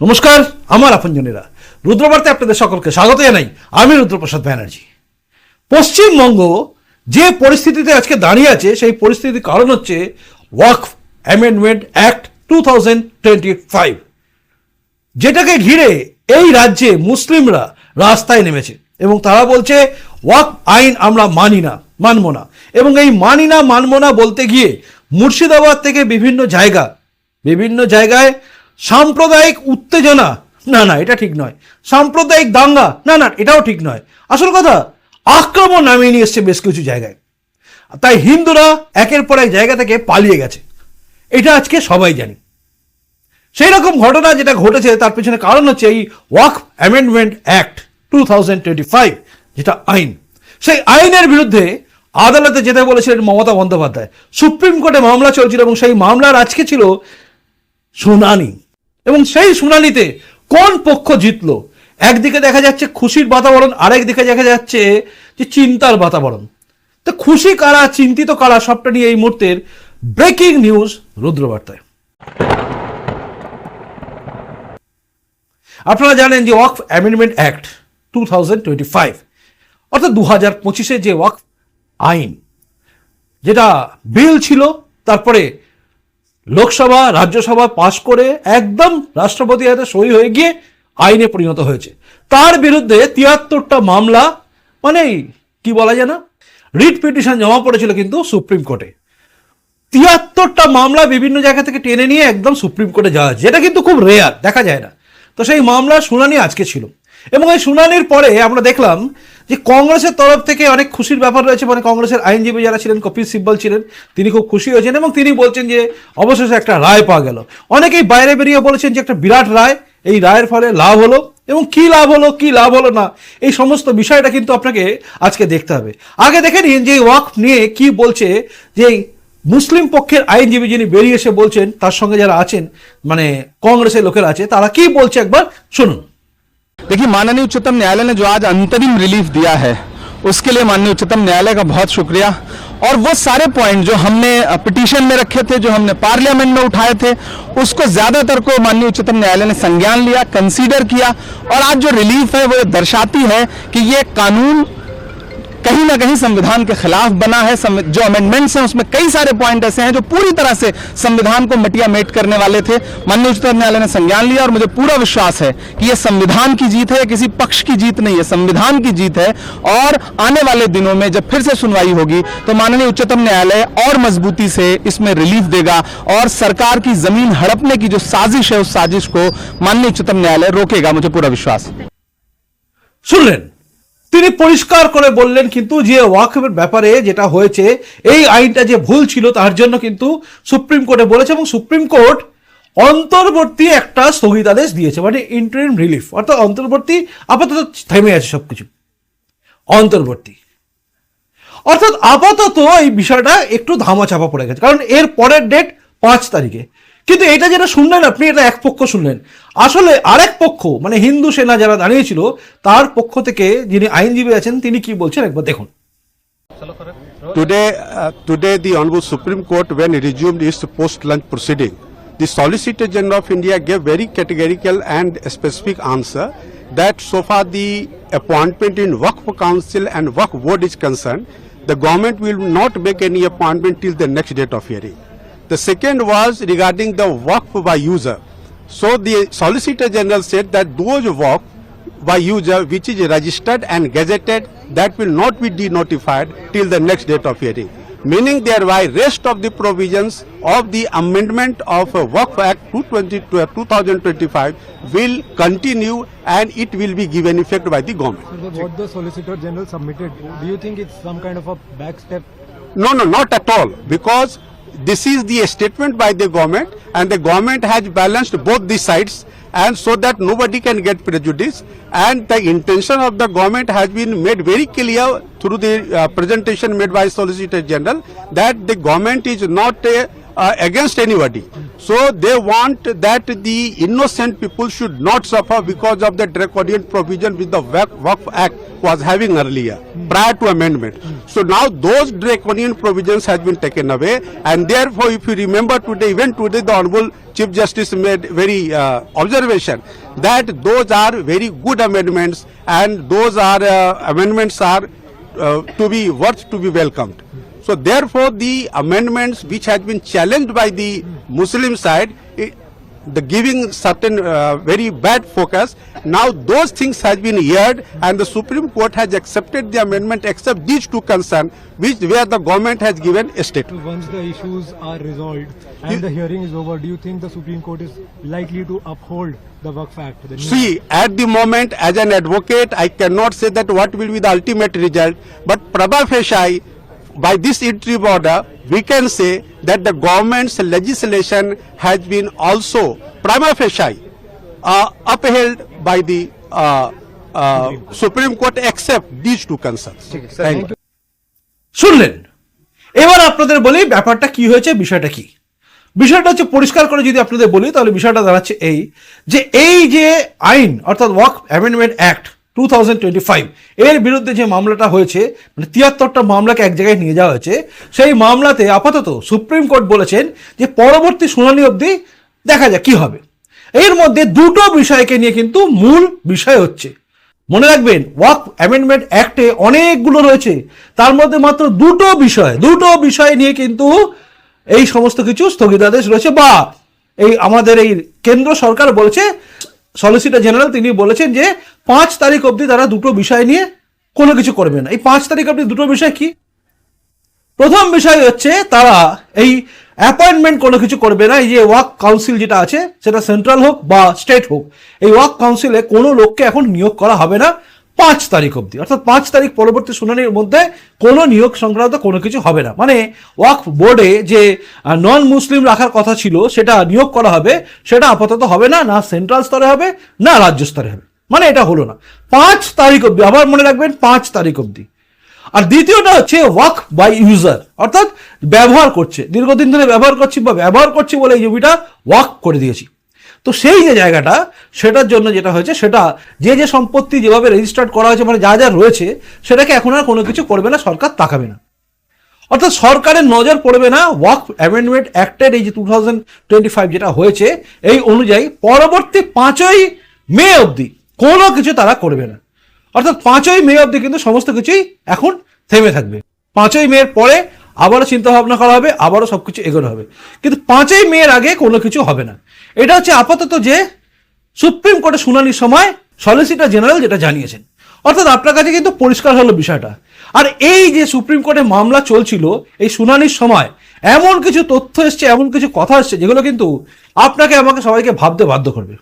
নমস্কার, আমার আপনজনেরা। রুদ্রবার্তে আপনাদের সকলকে স্বাগত জানাই। আমি রুদ্রপ্রসাদ ব্যানার্জি। পশ্চিমবঙ্গ যে পরিস্থিতিতে আজকে দাঁড়িয়ে আছে, সেই পরিস্থিতির কারণ হচ্ছে ওয়াকফ amendment act two thousand twenty five. যেটাকে ঘিরে এই রাজ্যে মুসলিমরা রাস্তায় নেমেছে এবং তারা বলছে, ওয়াক আইন আমরা মানি না, মানব না। এবং এই মানি না, মানব না বলতে গিয়ে মুর্শিদাবাদ থেকে বিভিন্ন জায়গা, বিভিন্ন জায়গায় সাম্প্রদায়িক উত্তেজনা, না না, এটা ঠিক নয়। সাম্প্রদায়িক দাঙ্গা, না না, এটাও ঠিক নয়। আসল কথা, আক্রমণ নামিয়ে নিয়ে এসছে বেশ কিছু জায়গায়। তাই হিন্দুরা একের পর এক জায়গা থেকে পালিয়ে গেছে। এটা আজকে সবাই জানি। সেই রকম ঘটনা যেটা ঘটেছে, তার পেছনে কারণ হচ্ছে এই ওয়াক অ্যামেন্ডমেন্ট অ্যাক্ট টু যেটা আইন। সেই আইনের বিরুদ্ধে আদালতে যেতে বলেছিলেন মমতা বন্দ্যোপাধ্যায়। সুপ্রিম কোর্টে মামলা চলছিল এবং সেই মামলার আজকে ছিল শুনানি। এবং সেই শুনানিতে কোন পক্ষ জিতলো? একদিকে দেখা যাচ্ছে খুশির বাতাবরণ, আরেক দিকে দেখা যাচ্ছে যে চিন্তার বাতাবরণ। তো খুশি কারা, চিন্তিত কারা, সবটা নিয়ে এই মুহূর্তের ব্রেকিং নিউজ রুদ্রবার্তায়। আপনারা জানেন যে ওয়াকফ amendment act two thousand twenty five, অর্থাৎ দু হাজার পঁচিশে যে ওয়াকফ আইন, যেটা বিল ছিল, তারপরে লোকসভা, রাজ্যসভা পাশ করে একদম রাষ্ট্রপতি হাতে সই হয়ে গিয়ে আইনে পরিণত হয়েছে। তার বিরুদ্ধে তিয়াত্তরটা মামলা মানে কি বলা যায় না, রিট পিটিশন জমা পড়েছিল কিন্তু সুপ্রিম কোর্টে। তিয়াত্তরটা মামলা বিভিন্ন জায়গা থেকে টেনে নিয়ে একদম সুপ্রিম কোর্টে যাওয়া হয়েছে। যেটা কিন্তু খুব রেয়ার দেখা যায় না। তো সেই মামলার শুনানি আজকে ছিল। এবং এই শুনানির পরে আমরা দেখলাম যে কংগ্রেসের তরফ থেকে অনেক খুশির ব্যাপার রয়েছে মানে কংগ্রেসের আইনজীবী যারা ছিলেন, কপিল সিব্বল ছিলেন, তিনি খুব খুশি হয়েছেন এবং তিনি বলছেন যে অবশেষে একটা রায় পাওয়া গেল। অনেকেই বাইরে বেরিয়ে বলেছেন যে একটা বিরাট রায়, এই রায়ের ফলে লাভ হলো এবং কি লাভ হলো, কি লাভ হলো না, এই সমস্ত বিষয়টা কিন্তু আপনাকে আজকে দেখতে হবে। আগে দেখে নিন যে ওয়াকফ নিয়ে কি বলছে, যে মুসলিম পক্ষের আইনজীবী যিনি বেরিয়ে এসে বলছেন, তার সঙ্গে যারা আছেন মানে কংগ্রেসের লোকেরা আছে, তারা কি বলছে একবার শুনুন। देखिए, माननीय उच्चतम न्यायालय ने जो आज अंतरिम रिलीफ दिया है, उसके लिए माननीय उच्चतम न्यायालय का बहुत शुक्रिया। और वो सारे पॉइंट जो हमने पिटीशन में रखे थे, जो हमने पार्लियामेंट में उठाए थे, उसको ज़्यादातर को माननीय उच्चतम न्यायालय ने संज्ञान लिया कंसीडर किया। और आज जो रिलीफ है, वो दर्शाती है कि ये कानून कहीं ना कहीं संविधान के खिलाफ बना है जो अमेंडमेंट्स हैं, उसमें कई सारे पॉइंट ऐसे हैं जो पूरी तरह से संविधान को मटिया मेट करने वाले थे। माननीय उच्चतम न्यायालय ने संज्ञान लिया और मुझे पूरा विश्वास है कि यह संविधान की जीत है किसी पक्ष की जीत नहीं है, संविधान की जीत है। और आने वाले दिनों में जब फिर से सुनवाई होगी तो माननीय उच्चतम न्यायालय और मजबूती से इसमें रिलीफ देगा और सरकार की ज़मीन हड़पने की जो साजिश है, उस साजिश को माननीय उच्चतम न्यायालय रोकेगा। मुझे पूरा विश्वास सुन लें। তিনি পরিষ্কার করে বললেন কিন্তু যে ওয়াকফের ব্যাপারে যেটা হয়েছে, এই আইনটা যে ভুল ছিল তার জন্য কিন্তু সুপ্রিম কোর্টে বলেছে এবং সুপ্রিম কোর্ট অন্তর্বর্তী একটা স্থগিতাদেশ দিয়েছে মানে ইন্টারিম রিলিফ অর্থাৎ অন্তর্বর্তী আপাতত থেমে আছে সবকিছু। অন্তর্বর্তী। অর্থাৎ আপাতত এই বিষয়টা একটু ধামাচাপা পড়ে গেছে, কারণ এর পরের ডেট পাঁচ তারিখে। কিন্তু এটা যেটা শুনলেন আপনি এটা এক পক্ষ শুনলেন আসলে আরেক পক্ষ মানে হিন্দু সেনা যারা দাঁড়িয়েছিল তার পক্ষ থেকে যিনি আইনজীবী আছেন তিনি কি বলছেন একবার দেখুন Today, uh, today the Honorable Supreme Court, when it resumed its post-lunch proceeding, the Solicitor General of India gave very categorical and specific answer that so far the appointment in Waqf Council and Waqf Board is concerned, the government will not make any appointment till the next date of hearing. The second was regarding the Waqf by user. So the Solicitor General said that those Waqf by user which is registered and gazetted that will not be denotified till the next date of hearing meaning thereby rest of the provisions of the amendment of Waqf Act 220 to, uh, 2025 will continue and it will be given effect by the government So what the Solicitor General submitted, do you think it's some kind of a backstep? no no not at all because this is the statement by the government and the government has balanced both the sides and so that nobody can get prejudice. And the intention of the government has been made very clear through the uh, presentation made by solicitor general that the government is not uh, uh, against anybody so they want that the innocent people should not suffer because of the draconian provision which the Waqf act was having earlier prior to amendment so now those draconian provisions has been taken away and therefore if you remember today even today the honorable Chief Justice made very uh, observation that those are very good amendments and those are uh, amendments are uh, to be worth to be welcomed. So therefore, the amendments which has been challenged by the Muslim side, it, the giving certain uh, very bad focus. Now those things has been heard, and the Supreme Court has accepted the amendment except these two concerns, which where the government has given a statement. Once the issues are resolved and the hearing is over, do you think the Supreme Court is likely to uphold the Waqf Act? See, at the moment, as an advocate, I cannot say that what will be the ultimate result, but prima facie, by this interim order, we can say that the government's legislation has been also prima facie uh, upheld by the uh, uh, Supreme Court except these two concerns. Thank you. শুনলেন এবার আপনাদের বলি ব্যাপারটা কি হয়েছে বিষয়টা কি বিষয়টা হচ্ছে পরিষ্কার করে যদি আপনাদের বলি তাহলে বিষয়টা দাঁড়াচ্ছে এই যে এই যে আইন অর্থাৎ ওয়াক অ্যামেন্ডমেন্ট অ্যাক্ট টু এর বিরুদ্ধে যে মামলাটা হয়েছে মানে তিয়াত্তরটা মামলাকে এক জায়গায় নিয়ে যাওয়া হয়েছে, সেই মামলাতে আপাতত সুপ্রিম কোর্ট বলেছেন যে পরবর্তী শুনানি অবধি দেখা যাক কি হবে। এর মধ্যে দুটো বিষয়কে নিয়ে কিন্তু মূল বিষয় হচ্ছে। মনে রাখবেন, ওয়াক অ্যামেন্ডমেন্ট অ্যাক্টে অনেকগুলো রয়েছে। তার মধ্যে মাত্র দুটো বিষয় দুটো বিষয় নিয়ে কিন্তু এই সমস্ত কিছু স্থগিতাদেশ রয়েছে বা এই আমাদের এই কেন্দ্র সরকার বলেছে সলিসিটর জেনারেল তিনি বলেছেন যে পাঁচ তারিখ অবধি তারা দুটো বিষয় নিয়ে কোনো কিছু করবে না। এই পাঁচ তারিখ অবধি দুটো বিষয় কি? প্রথম বিষয় হচ্ছে তারা এই অ্যাপয়েন্টমেন্ট কোনো কিছু করবে না। এই যে ওয়ার্ক কাউন্সিল যেটা আছে, সেটা সেন্ট্রাল হোক বা স্টেট হোক, এই ওয়ার্ক কাউন্সিলে কোনো লোককে এখন নিয়োগ করা হবে না। পাঁচ তারিখ অবধি। অর্থাৎ পাঁচ তারিখ পরবর্তী শুনানির মধ্যে কোনো নিয়োগ সংক্রান্ত কোনো কিছু হবে না। মানে ওয়াক বোর্ডে যে নন মুসলিম রাখার কথা ছিল, সেটা নিয়োগ করা হবে, সেটা আপাতত হবে না না সেন্ট্রাল স্তরে হবে, না রাজ্য স্তরে হবে। মানে এটা হলো না। পাঁচ তারিখ অবধি, আবার মনে রাখবেন, পাঁচ তারিখ অবধি। আর দ্বিতীয়টা হচ্ছে ওয়াক বাই ইউজার, অর্থাৎ ব্যবহার করছে। দীর্ঘদিন ধরে ব্যবহার করছি বা ব্যবহার করছি বলে এই জমিটা ওয়াক করে দিয়েছি। তো সেই যে জায়গাটা, সেটার জন্য যেটা হয়েছে, সেটা যে যে সম্পত্তি যেভাবে রেজিস্টার্ড করা হয়েছে মানে যা যা রয়েছে, সেটাকে এখন আর কোনো কিছু করবে না, সরকার তাকাবে না। অর্থাৎ সরকারের নজর পড়বে না, ওয়াক অ্যামেন্ডমেন্ট অ্যাক্টের এই যে টু থাউজেন্ড টোয়েন্টি ফাইভ যেটা হয়েছে, এই অনুযায়ী পরবর্তী পাঁচই মে অবধি কোনো কিছু তারা করবে না। অর্থাৎ পাঁচই মে অবধি কিন্তু সমস্ত কিছুই এখন থেমে থাকবে। পাঁচই মের পরে আবারও চিন্তা ভাবনা করা হবে, আবারও সব কিছু এগোনো হবে। কিন্তু পাঁচই মেয়ের আগে কোনো কিছু হবে না। এটা হচ্ছে আপাতত যে সুপ্রিম কোর্টে শুনানির সময় সলিসিটর জেনারেল যেটা জানিয়েছেন। অর্থাৎ আপনার কাছে কিন্তু পরিষ্কার হলো বিষয়টা। আর এই যে সুপ্রিম কোর্টে মামলা চলছিল, এই শুনানির সময় এমন কিছু তথ্য এসছে, এমন কিছু কথা এসছে, যেগুলো কিন্তু আপনাকে, আমাকে সবাইকে ভাবতে বাধ্য করবে।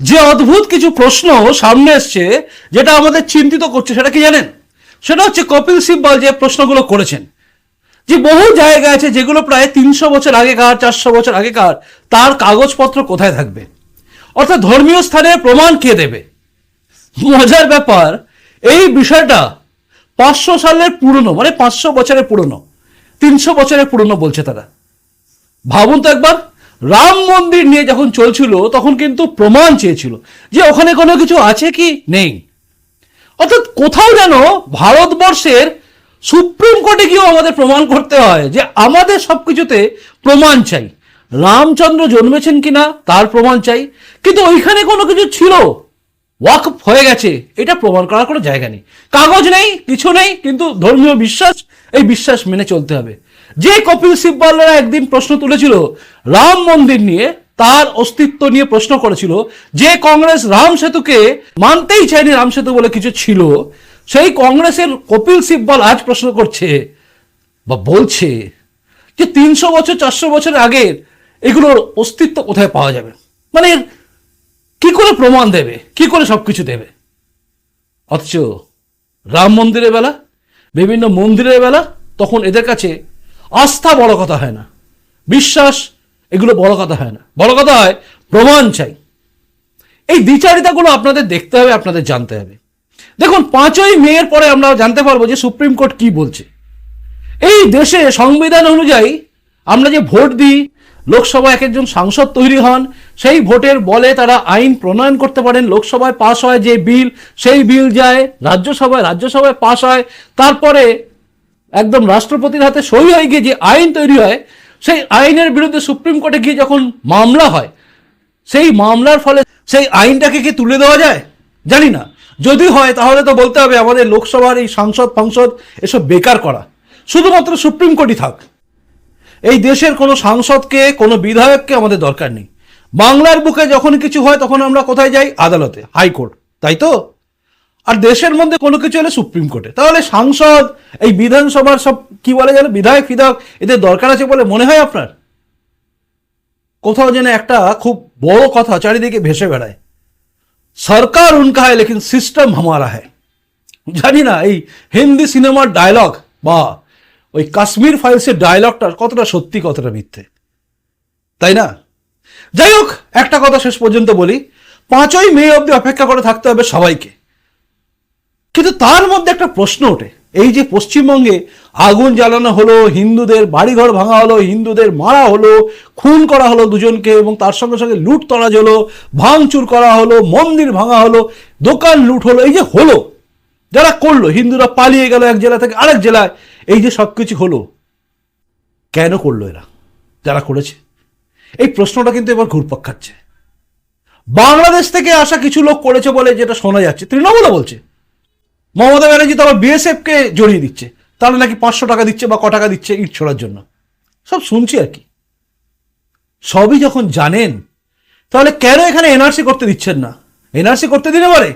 যে অদ্ভুত কিছু প্রশ্ন সামনে এসছে, যেটা আমাদের চিন্তিত করছে, সেটা কি জানেন? সেটা হচ্ছে কপিল সিব্বল যে প্রশ্নগুলো করেছেন। যে বহু জায়গা আছে যেগুলো প্রায় তিনশো বছর আগেকার, চারশো বছর আগেকার, তার কাগজপত্র কোথায় থাকবে? অর্থাৎ ধর্মীয় স্থানের প্রমাণ কে দেবে? মজার ব্যাপার, এই বিষয়টা পাঁচশো সালের পুরনো মানে পাঁচশো বছরের পুরনো, তিনশো বছরের পুরনো বলছে তারা। ভাবুন তো একবার, রাম মন্দির নিয়ে যখন চলছিল, তখন কিন্তু প্রমাণ চেয়েছিল যে ওখানে কোনো কিছু আছে কি নেই। অর্থাৎ কোথাও যেন ভারতবর্ষের সুপ্রিম কোর্টে গিয়েও আমাদের প্রমাণ করতে হয় যে আমাদের সবকিছুতে প্রমাণ চাই। রামচন্দ্র জন্মেছেন কিনা তার প্রমাণ চাই। কিন্তু ওইখানে কোনো কিছু ছিল? ওয়াকফ হয়ে গেছে। এটা প্রমাণ করার কোনো জায়গা নেই। কাগজ নেই, কিছু নেই, কিন্তু ধর্মীয় বিশ্বাস, এই বিশ্বাস মেনে চলতে হবে। যে কপিল সিব্বলরা একদিন প্রশ্ন তুলেছিল রাম মন্দির নিয়ে, তার অস্তিত্ব নিয়ে প্রশ্ন করেছিল যে কংগ্রেস রাম সেতুকে মানতেই চায়নি রাম সেতু বলে কিছু ছিল সেই কংগ্রেসের কপিল সিব্বল আজ প্রশ্ন করছে বা বলছে যে তিনশো বছর, চারশো বছর আগের এগুলোর অস্তিত্ব কোথায় পাওয়া যাবে? মানে কি করে প্রমাণ দেবে? কি করে সব কিছু দেবে? অথচ রাম মন্দিরের বেলা, বিভিন্ন মন্দিরের বেলা তখন এদের কাছে আস্থা বড় কথা হয় না। বিশ্বাস, এগুলো বড় কথা হয় না। বড় কথা হয় প্রমাণ চাই। এই দ্বিচারিতাগুলো আপনাদের দেখতে হবে, আপনাদের জানতে হবে। দেখুন, পাঁচই মেয়ের পরে আমরা জানতে পারব যে সুপ্রিম কোর্ট কি বলছে। এই দেশে সংবিধান অনুযায়ী আমরা যে ভোট দিই লোকসভা এক একজন সাংসদ তৈরি হন, সেই ভোটের বলে তারা আইন প্রণয়ন করতে পারেন। লোকসভায় পাশ হয় যে বিল, সেই বিল যায় রাজ্যসভায় রাজ্যসভায় পাশ হয়। তারপরে একদম রাষ্ট্রপতির হাতে সই হয়ে গিয়ে যে আইন তৈরি হয়, সেই আইনের বিরুদ্ধে সুপ্রিম কোর্টে গিয়ে যখন মামলা হয়, সেই মামলার ফলে সেই আইনটাকে কি তুলে দেওয়া যায়? জানি না। যদি হয়, তাহলে তো বলতে হবে আমাদের লোকসভার এই সাংসদ, ফাংসদ এসব বেকার করা। শুধুমাত্র সুপ্রিম কোর্টই থাক। এই দেশের কোনো সাংসদকে, কোনো বিধায়ককে আমাদের দরকার নেই। বাংলার বুকে যখন কিছু হয়, তখন আমরা কোথায় যাই? আদালতে, হাইকোর্ট, তাই তো? আর দেশের মধ্যে কোনো কিছু হলে সুপ্রিম কোর্টে। তাহলে সাংসদ, এই বিধানসভার সব, কি বলে যেন, বিধায়ক ফিধায়ক এদের দরকার আছে বলে মনে হয় আপনার? কোথাও যেন একটা খুব বড় কথা চারিদিকে ভেসে বেড়ায়। সরকার উনকা হয় লেকিন সিস্টেম হামারা হ্যাঁ জানি না এই হিন্দি সিনেমার ডায়লগ বা ওই কাশ্মীর ফাইলসের ডায়লগটা কতটা সত্যি কতটা মিথ্যে তাই না যাই হোক একটা কথা শেষ পর্যন্ত বলি পাঁচই মে অবধি অপেক্ষা করে থাকতে হবে সবাইকে কিন্তু তার মধ্যে একটা প্রশ্ন ওঠে এই যে পশ্চিমবঙ্গে আগুন জ্বালানো হলো, হিন্দুদের বাড়িঘর ভাঙা হলো, হিন্দুদের মারা হলো, খুন করা হলো দুজনকে এবং তার সঙ্গে সঙ্গে লুট তরাজ হলো, ভাঙচুর করা হলো, মন্দির ভাঙা হলো, দোকান লুট হলো, এই যে হলো, যারা করল, হিন্দুরা পালিয়ে গেল এক জেলা থেকে আরেক জেলায়, এই যে সব কিছু হলো, কেন করল এরা? যারা করেছে? এই প্রশ্নটা কিন্তু এবার ঘুরপাক খাচ্ছে। বাংলাদেশ থেকে আসা কিছু লোক করেছে বলে যেটা শোনা যাচ্ছে, তৃণমূলও বলছে। মমতা ব্যানার্জি তো আবার বিএসএফ কে জড়িয়ে দিচ্ছে। তাহলে নাকি পাঁচশো টাকা দিচ্ছে বা ক টাকা দিচ্ছে ইট ছোড়ার জন্য? সব শুনছি আর কি। সবই যখন জানেন, তাহলে কেন এখানে এনআরসি করতে দিচ্ছেন না? এনআরসি করতে দিলে পারে?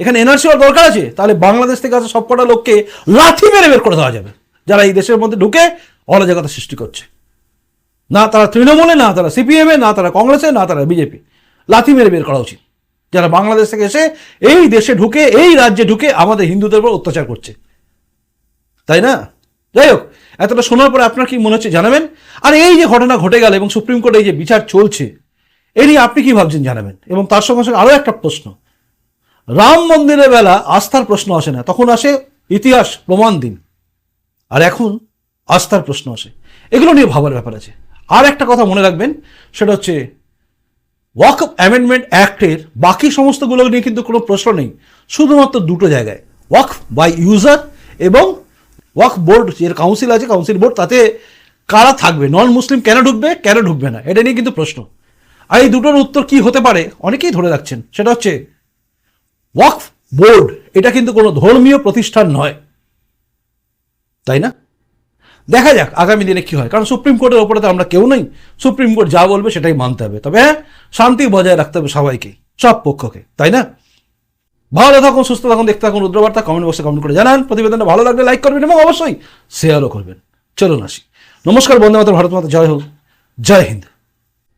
এখানে এনআরসি হওয়ার দরকার আছে? তাহলে বাংলাদেশ থেকে আসা সবকটা লোককে লাথি মেরে বের করে দেওয়া যাবে। যারা এই দেশের মধ্যে ঢুকে অরাজকতা সৃষ্টি করছে। না তারা তৃণমূলে, না তারা সিপিএমে না তারা কংগ্রেসে, না তারা বিজেপি লাথি মেরে বের করা উচিত। যারা বাংলাদেশ থেকে এসে এই দেশে ঢুকে, এই রাজ্যে ঢুকে আমাদের হিন্দুদের উপর অত্যাচার করছে। তাই না? যাই হোক, এতটা শোনার পরে আপনার কি মনে হচ্ছে জানাবেন? আর এই যে ঘটনা ঘটে গেল এবং সুপ্রিম কোর্টে এই যে বিচার চলছে, এ নিয়ে আপনি কি ভাবছেন জানাবেন? এবং তার সঙ্গে সঙ্গে আরও একটা প্রশ্ন। রাম মন্দিরের বেলা আস্থার প্রশ্ন আসে না, তখন আসে ইতিহাস প্রমাণ দিন। আর এখন আস্থার প্রশ্ন আসে। এগুলো নিয়ে ভাবার ব্যাপার আছে। আর একটা কথা মনে রাখবেন, সেটা হচ্ছে ওয়াক অ্যামেন্ডমেন্ট অ্যাক্টের বাকি সমস্তগুলো নিয়ে কিন্তু কোনো প্রশ্ন নেই। শুধুমাত্র দুটো জায়গায়। ওয়াক বাই ইউজার এবং ওয়াক বোর্ড যে কাউন্সিল আছে কাউন্সিল বোর্ড তাতে কারা থাকবে? নন মুসলিম কেন ঢুকবে? কেন ঢুকবে না? এটা নিয়ে কিন্তু প্রশ্ন। আর এই দুটোর উত্তর কি হতে পারে? অনেকেই ধরে রাখছেন। সেটা হচ্ছে ওয়াকফ বোর্ড এটা কিন্তু কোনো ধর্মীয় প্রতিষ্ঠান নয়। তাই না? দেখা যাক, আগামী দিনে কি হয়। কারণ সুপ্রিম কোর্টের ওপরে তো আমরা কেউ নেই। সুপ্রিম কোর্ট যা বলবে সেটাই মানতে হবে। তবে হ্যাঁ শান্তি বজায় রাখতে হবে সবাইকে, সব পক্ষকে, তাই না? ভালো থাকুন, সুস্থ থাকুন, দেখতে থাকুন রুদ্রবার্তা কমেন্ট বক্সে কমেন্ট করে জানান। প্রতিবেদনটা ভালো লাগলে লাইক করবেন এবং অবশ্যই শেয়ারও করবেন। চলুন আসি। নমস্কার বন্ধু মাতা ভারত মাতা, জয় হোক, জয় হিন্দ।